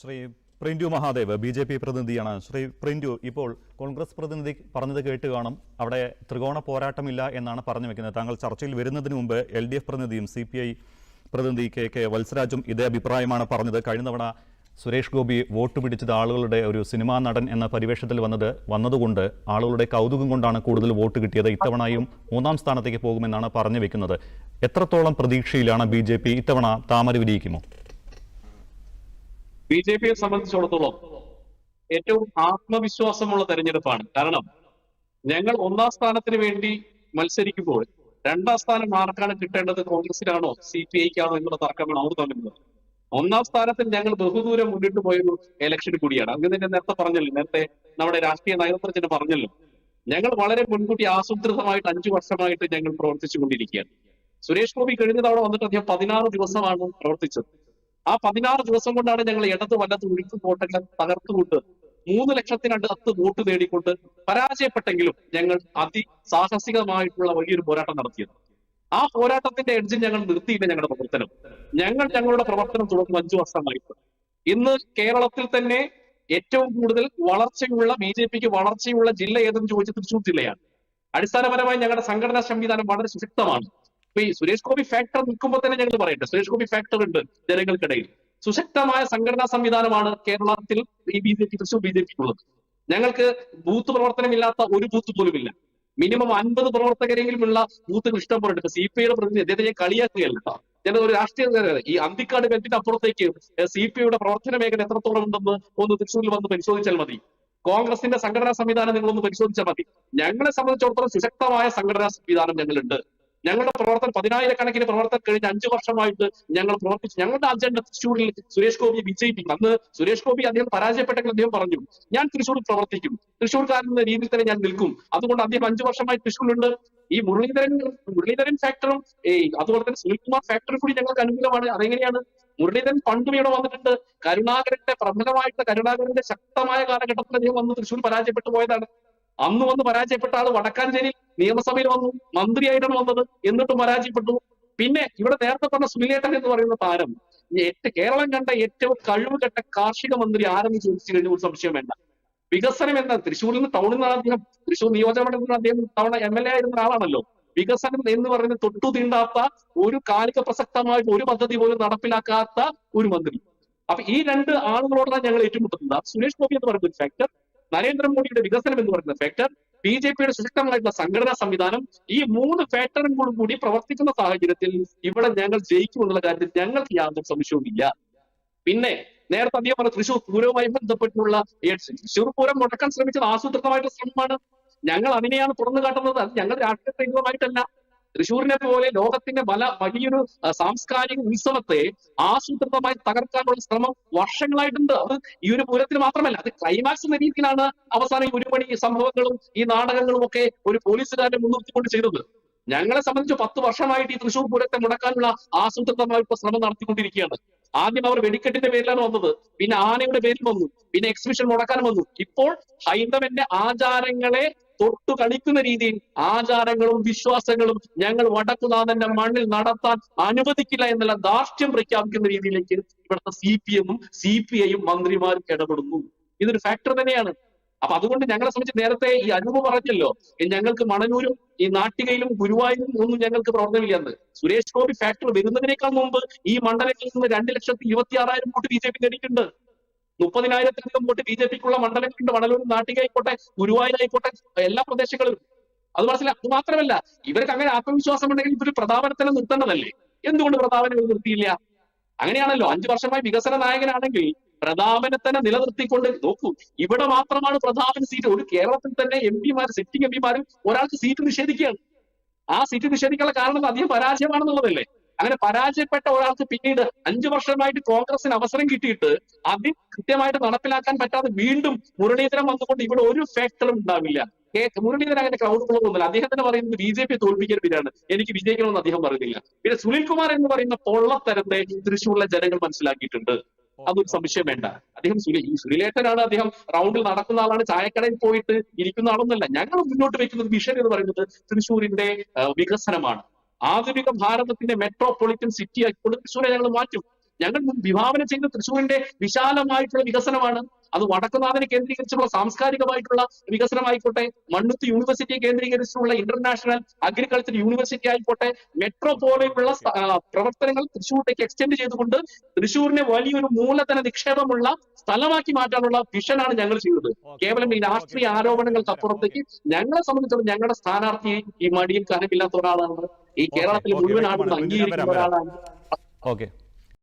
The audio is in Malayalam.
Shri Printu Mahadev B J P പ്രതിനിധിയാണ്. ശ്രീ പ്രിന്റു ഇപ്പോൾ കോൺഗ്രസ് പ്രതിനിധി പറഞ്ഞത് കേട്ട് കാണും. അവിടെ ത്രികോണ പോരാട്ടമില്ല എന്നാണ് പറഞ്ഞു വെക്കുന്നത്. താങ്കൾ ചർച്ചയിൽ വരുന്നതിന് മുമ്പ് എൽ ഡി എഫ് പ്രതിനിധിയും സി പി ഐ പ്രതിനിധി കെ കെ വത്സരാജും ഇതേ അഭിപ്രായമാണ് പറഞ്ഞത്. കഴിഞ്ഞ തവണ സുരേഷ് ഗോപി വോട്ട് പിടിച്ചത് ആളുകളുടെ ഒരു സിനിമാ നടൻ എന്ന പരിവേഷത്തിൽ വന്നത് വന്നതുകൊണ്ട് ആളുകളുടെ കൗതുകം കൊണ്ടാണ് കൂടുതൽ വോട്ട് കിട്ടിയത്. ഇത്തവണയും മൂന്നാം സ്ഥാനത്തേക്ക് പോകുമെന്നാണ് പറഞ്ഞു വെക്കുന്നത്. എത്രത്തോളം പ്രതീക്ഷയിലാണ് ബി ജെ പി ഇത്തവണ താമര വിരിയിക്കുമോ? ബി ജെ പിയെ സംബന്ധിച്ചിടത്തോളം ഏറ്റവും ആത്മവിശ്വാസമുള്ള തെരഞ്ഞെടുപ്പാണ്. കാരണം ഞങ്ങൾ ഒന്നാം സ്ഥാനത്തിന് വേണ്ടി മത്സരിക്കുമ്പോൾ രണ്ടാം സ്ഥാനം ആർക്കാണ് കിട്ടേണ്ടത്? കോൺഗ്രസിനാണോ സി പി ഐക്കാണോ എന്നുള്ള തർക്കമാണ് അവർ തമ്മിലുള്ളത്. ഒന്നാം സ്ഥാനത്തിൽ ഞങ്ങൾ ബഹുദൂരം മുന്നിട്ട് പോയൊരു ഇലക്ഷൻ കൂടിയാണ്. അങ്ങനെ തന്നെ നേരത്തെ പറഞ്ഞല്ലോ. നേരത്തെ നമ്മുടെ രാഷ്ട്രീയ നയതന്ത്രജ്ഞന് പറഞ്ഞല്ലോ. ഞങ്ങൾ വളരെ മുൻകൂട്ടി ആസൂത്രിതമായിട്ട് അഞ്ചു വർഷമായിട്ട് ഞങ്ങൾ പ്രവർത്തിച്ചു കൊണ്ടിരിക്കുകയാണ് സുരേഷ് ഗോപി കഴിഞ്ഞ തവണ വന്നിട്ട് അദ്ദേഹം പതിനാറ് ദിവസമാണ് പ്രവർത്തിച്ചത്. ആ പതിനാറ് ദിവസം കൊണ്ടാണ് ഞങ്ങൾ ഇടത് വലത് ഉരുക്ക് കോട്ടകൾ തകർത്തുകൊണ്ട് മൂന്ന് ലക്ഷത്തിനടുത്ത് വോട്ട് നേടിക്കൊണ്ട് പരാജയപ്പെട്ടെങ്കിലും ഞങ്ങൾ അതിസാഹസികമായിട്ടുള്ള വലിയൊരു പോരാട്ടം നടത്തിയത്. ആ പോരാട്ടത്തിന്റെ എഡ്ജിൽ ഞങ്ങൾ നിർത്തിയില്ല ഞങ്ങളുടെ പ്രവർത്തനം. ഞങ്ങൾ ഞങ്ങളുടെ പ്രവർത്തനം തുടർന്ന് അഞ്ചു വർഷമായിട്ട്. ഇന്ന് കേരളത്തിൽ തന്നെ ഏറ്റവും കൂടുതൽ വളർച്ചയുള്ള ബി ജെ പിക്ക് വളർച്ചയുള്ള ജില്ല ഏതെന്ന് ചോദിച്ചാൽ തൃശൂർ ജില്ലയാണ്. അടിസ്ഥാനപരമായി ഞങ്ങളുടെ സംഘടനാ സംവിധാനം വളരെ സുശക്തമാണ്. ഈ സുരേഷ് ഗോപി ഫാക്ടർ നിൽക്കുമ്പോൾ തന്നെ ഞങ്ങൾ പറയട്ടെ. സുരേഷ് ഗോപി ഫാക്ടർ ഉണ്ട് ജനങ്ങൾക്കിടയിൽ. സുശക്തമായ സംഘടനാ സംവിധാനമാണ് കേരളത്തിൽ ഈ B J P Thrissur B J പിക്കുള്ളത്. ഞങ്ങൾക്ക് ബൂത്ത് പ്രവർത്തനമില്ലാത്ത ഒരു ബൂത്ത് പോലുമില്ല. മിനിമം അൻപത് പ്രവർത്തകരെങ്കിലും ഉള്ള ബൂത്തുകൾ ഇഷ്ടം പോലെ ഉണ്ട് സി പി ഐയുടെ പ്രതിനിധി അദ്ദേഹത്തെ കളിയാക്കുകയല്ല ഞാൻ ഒരു രാഷ്ട്രീയ ഈ അന്തിക്കാട് ബെഞ്ചിന്റെ അപ്പുറത്തേക്ക് സി പി ഐയുടെ പ്രവർത്തന മേഖല എത്രത്തോളം ഉണ്ടെന്ന് ഒന്ന് തൃശ്ശൂരിൽ വന്ന് പരിശോധിച്ചാൽ മതി. കോൺഗ്രസിന്റെ സംഘടനാ സംവിധാനം നിങ്ങളൊന്ന് പരിശോധിച്ചാൽ മതി. ഞങ്ങളെ സംബന്ധിച്ചിടത്തോളം സുശക്തമായ സംഘടനാ സംവിധാനം ഞങ്ങളുണ്ട്. ഞങ്ങളുടെ പ്രവർത്തനം പതിനായിരക്കണക്കിന് പ്രവർത്തനം കഴിഞ്ഞ അഞ്ചു വർഷമായിട്ട് ഞങ്ങൾ പ്രവർത്തിച്ചു. ഞങ്ങളുടെ അജണ്ട തൃശ്ശൂരിൽ സുരേഷ് ഗോപിയെ വിജയിപ്പിക്കും അന്ന് സുരേഷ് ഗോപി അദ്ദേഹം പരാജയപ്പെട്ടെങ്കിൽ അദ്ദേഹം പറഞ്ഞു ഞാൻ തൃശ്ശൂരിൽ പ്രവർത്തിക്കും. തൃശ്ശൂർക്കാരൻ എന്ന രീതിയിൽ തന്നെ ഞാൻ നിൽക്കും. അതുകൊണ്ട് അദ്ദേഹം അഞ്ചു വർഷമായി തൃശ്ശൂരിലുണ്ട്. ഈ മുരളീധരൻ മുരളീധരൻ ഫാക്ടറും അതുപോലെ തന്നെ സുനിൽകുമാർ ഫാക്ടറും കൂടി ഞങ്ങൾക്ക് അനുകൂലമാണ്. അതെങ്ങനെയാണ്? മുരളീധരൻ പണ്ടും ഇവിടെ വന്നിട്ടുണ്ട്. കരുണാകരന്റെ പ്രബലമായിട്ടുള്ള കരുണാകരന്റെ ശക്തമായ കാലഘട്ടത്തിൽ അദ്ദേഹം വന്ന് തൃശ്ശൂർ പരാജയപ്പെട്ടു പോയതാണ്. അന്ന് വന്ന് പരാജയപ്പെട്ട ആൾ വടക്കാഞ്ചേരി നിയമസഭയിൽ വന്നു മന്ത്രിയായിട്ടാണ് വന്നത് എന്നിട്ടും പരാജയപ്പെട്ടു. പിന്നെ ഇവിടെ നേരത്തെ പറഞ്ഞ സുനിലേട്ടൻ എന്ന് പറയുന്ന താരം കേരളം കണ്ട ഏറ്റവും കഴിവുകെട്ട കാർഷിക മന്ത്രി ആരെന്ന് ചോദിച്ചു കഴിഞ്ഞ ഒരു സംശയം വേണ്ട. വികസനം എന്താ തൃശ്ശൂരിൽ നിന്ന് ടൗണിൽ നിന്ന് അദ്ദേഹം തൃശ്ശൂർ നിയോജകമണ്ഡലത്തിൽ നിന്ന് അദ്ദേഹം തവണ എം എൽ എ ആയിരുന്ന ആളാണല്ലോ വികസനം എന്ന് പറയുന്നത് തൊട്ടു തീണ്ടാത്ത ഒരു കാലിക പ്രസക്തമായിട്ട് ഒരു പദ്ധതി പോലും നടപ്പിലാക്കാത്ത ഒരു മന്ത്രി. അപ്പൊ ഈ രണ്ട് ആളുകളോടാണ് ഞങ്ങൾ ഏറ്റുമുട്ടുന്നത്. സുരേഷ് ഗോപി എന്ന് പറയുന്ന ഒരു ഫാക്ടർ നരേന്ദ്രമോദിയുടെ വികസനം എന്ന് പറയുന്ന ഫാക്ടർ ബി ജെ പിയുടെ സുശക്തമായിട്ടുള്ള സംഘടനാ സംവിധാനം ഈ മൂന്ന് ഫാക്ടറുകളും കൂടി പ്രവർത്തിക്കുന്ന സാഹചര്യത്തിൽ ഇവിടെ ഞങ്ങൾ ജയിക്കുമെന്നുള്ള കാര്യത്തിൽ ഞങ്ങൾക്ക് യാതൊരു സംശയവുമില്ല പിന്നെ നേരത്തെ അദ്ദേഹം പറഞ്ഞ തൃശൂർ പൂരവുമായി ബന്ധപ്പെട്ടുള്ള തൃശൂർ പൂരം മുടക്കാൻ ശ്രമിച്ചത് ആസൂത്രിതമായിട്ടുള്ള ശ്രമമാണ്. ഞങ്ങൾ അതിനെയാണ് തുറന്നു കാട്ടുന്നത്. അത് ഞങ്ങൾ രാഷ്ട്രീയ സൈനികമായിട്ടല്ല തൃശ്ശൂരിനെ പോലെ ലോകത്തിന്റെ പല വലിയൊരു സാംസ്കാരിക ഉത്സവത്തെ ആസൂത്രിതമായി തകർക്കാനുള്ള ശ്രമം വർഷങ്ങളായിട്ടുണ്ട്. അത് ഈ ഒരു പൂരത്തിന് മാത്രമല്ല അത് ക്ലൈമാക്സ് എന്ന രീതിയിലാണ് അവസാനം ഈ ഒരുപണി സംഭവങ്ങളും ഈ നാടകങ്ങളും ഒക്കെ ഒരു പോലീസുകാരനെ മുൻനിർത്തിക്കൊണ്ട് ചെയ്തത്. ഞങ്ങളെ സംബന്ധിച്ച് പത്ത് വർഷമായിട്ട് ഈ തൃശ്ശൂർ പൂരത്തെ മുടക്കാനുള്ള ആസൂത്രിതമായി ശ്രമം നടത്തിക്കൊണ്ടിരിക്കുകയാണ്. ആദ്യം അവർ വെടിക്കെട്ടിന്റെ പേരിലാണ് വന്നത് പിന്നെ ആനയുടെ പേരിൽ വന്നു പിന്നെ എക്സിബിഷൻ മുടക്കാനും വന്നു. ഇപ്പോൾ ഹൈന്ദവന്റെ ആചാരങ്ങളെ തൊട്ടു കളിക്കുന്ന രീതിയിൽ ആചാരങ്ങളും വിശ്വാസങ്ങളും ഞങ്ങൾ വടക്കുനാഥന്റെ മണ്ണിൽ നടത്താൻ അനുവദിക്കില്ല എന്നുള്ള ദാർഷ്ട്യം പ്രഖ്യാപിക്കുന്ന രീതിയിലേക്ക് ഇവിടുത്തെ സി പി എമ്മും സി പി ഐയും മന്ത്രിമാരും ഇടപെടുന്നു. ഇതൊരു ഫാക്ടർ തന്നെയാണ്. അപ്പൊ അതുകൊണ്ട് ഞങ്ങളെ സംബന്ധിച്ച് നേരത്തെ ഈ അനുഭവം പറഞ്ഞല്ലോ ഞങ്ങൾക്ക് മണനൂരും ഈ നാട്ടികയിലും ഗുരുവായൂരും ഒന്നും ഞങ്ങൾക്ക് പ്രവർത്തനമില്ലെന്ന്. സുരേഷ് ഗോപി ഫാക്ടറി വരുന്നതിനേക്കാൾ മുമ്പ് ഈ മണ്ഡലത്തിൽ നിന്ന് രണ്ട് ലക്ഷത്തി ഇരുപത്തി ആറായിരം വോട്ട് ബി ജെ പി നേടിയിട്ടുണ്ട്. മുപ്പതിനായിരത്തിലധികം വോട്ട് ബി ജെ പിക്കുള്ള മണ്ഡലങ്ങളുണ്ട്. മണലൂരും നാട്ടികയായിക്കോട്ടെ ഗുരുവായൂരായിക്കോട്ടെ എല്ലാ പ്രദേശങ്ങളിലും. അത് മനസ്സിലായി അത് മാത്രമല്ല ഇവർക്ക് അങ്ങനെ ആത്മവിശ്വാസം ഉണ്ടെങ്കിൽ ഇവർ പ്രതാപനത്തിനെ നിർത്തേണ്ടതല്ലേ? എന്തുകൊണ്ട് പ്രതാപനം നിർത്തിയില്ല? അങ്ങനെയാണല്ലോ അഞ്ചു വർഷമായി വികസന നായകനാണെങ്കിൽ പ്രതാപനെ തന്നെ നിലനിർത്തിക്കൊണ്ട് നോക്കൂ. ഇവിടെ മാത്രമാണ് പ്രതാപൻ സീറ്റ് ഒരു കേരളത്തിൽ തന്നെ എം പിമാർ സിറ്റിംഗ് എം പിമാരും ഒരാൾക്ക് സീറ്റ് നിഷേധിക്കുകയാണ്. ആ സീറ്റ് നിഷേധിക്കാനുള്ള കാരണം അധികം പരാജയമാണെന്നുള്ളതല്ലേ? അങ്ങനെ പരാജയപ്പെട്ട ഒരാൾക്ക് പിന്നീട് അഞ്ചു വർഷമായിട്ട് കോൺഗ്രസിന് അവസരം കിട്ടിയിട്ട് അത് കൃത്യമായിട്ട് നടപ്പിലാക്കാൻ പറ്റാതെ വീണ്ടും മുരളീധരൻ വന്നുകൊണ്ട് ഇവിടെ ഒരു ഫാക്ടറും ഉണ്ടാവില്ല. മുരളീധരൻ അങ്ങനെ ക്രൗഡ് ഉള്ളതൊന്നുമില്ല അദ്ദേഹം തന്നെ പറയുന്നത് ബി ജെ പി തോൽപ്പിക്കരുതിനാണ് എനിക്ക് വിജയിക്കണമെന്ന് അദ്ദേഹം പറയുന്നില്ല. പിന്നെ സുനിൽകുമാർ എന്ന് പറയുന്ന പൊള്ളത്തരത്തെ തൃശ്ശൂരിലെ ജനങ്ങൾ മനസ്സിലാക്കിയിട്ടുണ്ട്. അതൊരു സംശയം വേണ്ട. അദ്ദേഹം സുനി ഈ സുനിലേട്ടനാണ് അദ്ദേഹം റൗണ്ടിൽ നടക്കുന്ന ആളാണ്. ചായക്കടയിൽ പോയിട്ട് ഇരിക്കുന്ന ആളൊന്നല്ല. ഞങ്ങൾ മുന്നോട്ട് വെക്കുന്ന മിഷൻ എന്ന് പറയുന്നത് തൃശ്ശൂരിന്റെ വികസനമാണ്. ആധുനിക ഭാരതത്തിന്റെ മെട്രോപൊളിറ്റൻ സിറ്റി ആക്കിക്കൊണ്ട് തൃശ്ശൂരെ ഞങ്ങൾ മാറ്റും. ഞങ്ങൾ വിഭാവനം ചെയ്യുന്ന തൃശ്ശൂരിന്റെ വിശാലമായിട്ടുള്ള വികസനമാണ്. അത് വടക്കുനാഥനെ കേന്ദ്രീകരിച്ചുള്ള സാംസ്കാരികമായിട്ടുള്ള വികസനമായിക്കോട്ടെ മണ്ണുത്തി യൂണിവേഴ്സിറ്റിയെ കേന്ദ്രീകരിച്ചുള്ള ഇന്റർനാഷണൽ അഗ്രികൾച്ചർ യൂണിവേഴ്സിറ്റി ആയിക്കോട്ടെ മെട്രോ പോലെയുള്ള പ്രവർത്തനങ്ങൾ തൃശ്ശൂരിലേക്ക് എക്സ്റ്റെൻഡ് ചെയ്തുകൊണ്ട് തൃശ്ശൂരിനെ വലിയൊരു മൂലധന നിക്ഷേപമുള്ള സ്ഥലമാക്കി മാറ്റാനുള്ള വിഷനാണ് ഞങ്ങൾ ചെയ്തത്. കേവലം ഈ രാഷ്ട്രീയ ആരോപണങ്ങൾക്കപ്പുറത്തേക്ക് ഞങ്ങളെ സംബന്ധിച്ചിടത്തോളം ഞങ്ങളുടെ സ്ഥാനാർത്ഥിയെ ഈ മടിയിൽ കനമില്ലാത്ത ഒരാളാണ്. ഈ കേരളത്തിൽ മുഴുവൻ ആളുകൾ അംഗീകരിക്കുന്ന ഒരാളാണ്. ഓക്കെ